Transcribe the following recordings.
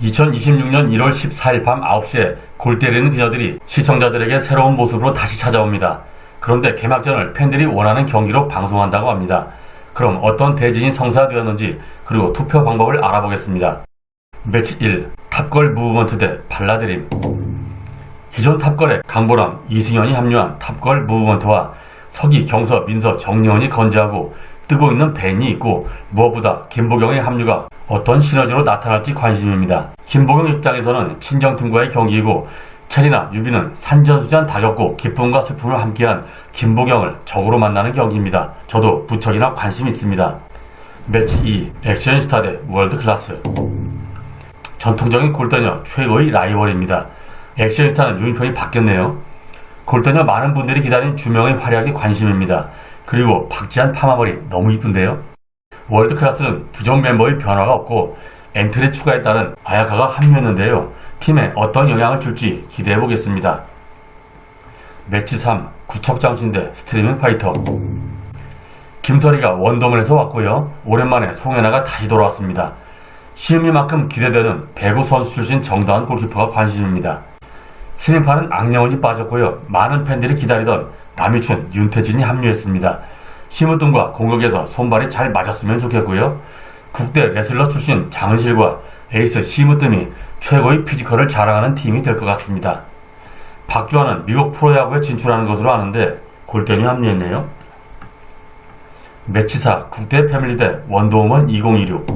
2026년 1월 14일 밤 9시에 골 때리는 그녀들이 시청자들에게 새로운 모습으로 다시 찾아옵니다. 그런데 개막전을 팬들이 원하는 경기로 방송한다고 합니다. 그럼 어떤 대진이 성사되었는지 그리고 투표 방법을 알아보겠습니다. 매치 1 탑걸 무브먼트 대 발라드림 기존 탑걸에 강보람, 이승현이 합류한 탑걸 무브먼트와 서기, 경서, 민서, 정려원이 건재하고 뜨고 있는 벤이 있고 무엇보다 김보경의 합류가 어떤 시너지로 나타날지 관심입니다. 김보경 입장에서는 친정팀과의 경기이고 체리나 유비는 산전수전 다 겪고 기쁨과 슬픔을 함께한 김보경을 적으로 만나는 경기입니다. 저도 무척이나 관심 있습니다. 매치 2 액션스타 대 월드클래스 전통적인 골대녀 최고의 라이벌입니다. 액션스타는 유니폼이 바뀌었네요. 골대녀 많은 분들이 기다린 주명의 활약이 관심입니다. 그리고 박지한 파마머리 너무 이쁜데요. 월드클래스는 기존 멤버의 변화가 없고 엔트리 추가에 따른 아야카가 합류했는데요. 팀에 어떤 영향을 줄지 기대해 보겠습니다. 매치 3 구척장신대 스트리밍 파이터 김설이가 원더문에서 왔고요. 오랜만에 송혜나가 다시 돌아왔습니다. 시음이만큼 기대되는 배구 선수 출신 정다은 골키퍼가 관심입니다. 신인파는 악령원이 빠졌고요. 많은 팬들이 기다리던 남이춘, 윤태진이 합류했습니다. 심으뜸과 공격에서 손발이 잘 맞았으면 좋겠고요. 국대 레슬러 출신 장은실과 에이스 심으뜸이 최고의 피지컬을 자랑하는 팀이 될 것 같습니다. 박주환은 미국 프로야구에 진출하는 것으로 아는데 골대이 합류했네요. 매치사 국대 패밀리 대 원더우먼 2026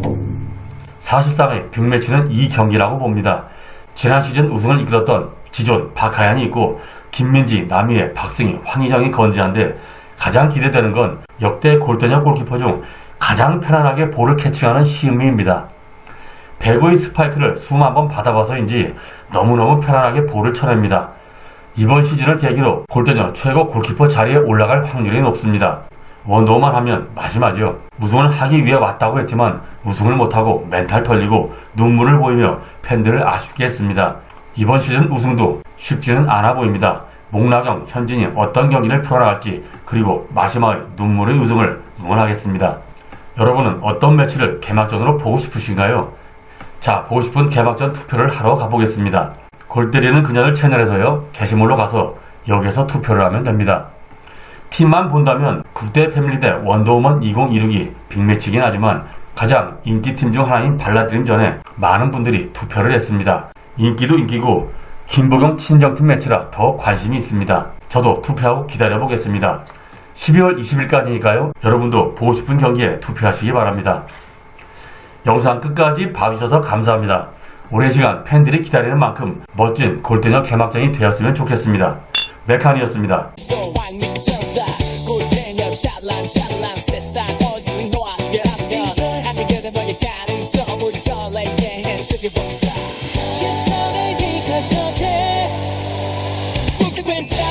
사실상의 빅매치는 이 경기라고 봅니다. 지난 시즌 우승을 이끌었던 지존, 박하얀이 있고 김민지, 남희애, 박승희, 황희정이 건재한데 가장 기대되는 건 역대 골대녀 골키퍼 중 가장 편안하게 볼을 캐칭하는 시음미입니다. 배구의 스파이크를 수만 번 받아봐서인지 너무너무 편안하게 볼을 쳐냅니다. 이번 시즌을 계기로 골대녀 최고 골키퍼 자리에 올라갈 확률이 높습니다. 원더우만 하면 마지막이죠. 우승을 하기 위해 왔다고 했지만 우승을 못하고 멘탈 털리고 눈물을 보이며 팬들을 아쉽게 했습니다. 이번 시즌 우승도 쉽지는 않아 보입니다. 목나경, 현진이 어떤 경기를 풀어나갈지 그리고 마지막에 눈물의 우승을 응원하겠습니다. 여러분은 어떤 매치를 개막전으로 보고 싶으신가요? 자, 보고 싶은 개막전 투표를 하러 가보겠습니다. 골 때리는 그녀들 채널에서요, 게시물로 가서 여기에서 투표를 하면 됩니다. 팀만 본다면 국대 패밀리 대 원더우먼 2016이 빅매치긴 하지만 가장 인기팀 중 하나인 발라드림 전에 많은 분들이 투표를 했습니다. 인기도 인기고 김보경 친정팀 매치라 더 관심이 있습니다. 저도 투표하고 기다려보겠습니다. 12월 20일까지니까요. 여러분도 보고 싶은 경기에 투표하시기 바랍니다. 영상 끝까지 봐주셔서 감사합니다. 오랜 시간 팬들이 기다리는 만큼 멋진 골대녀 개막전이 되었으면 좋겠습니다. 메칸이었습니다. So time.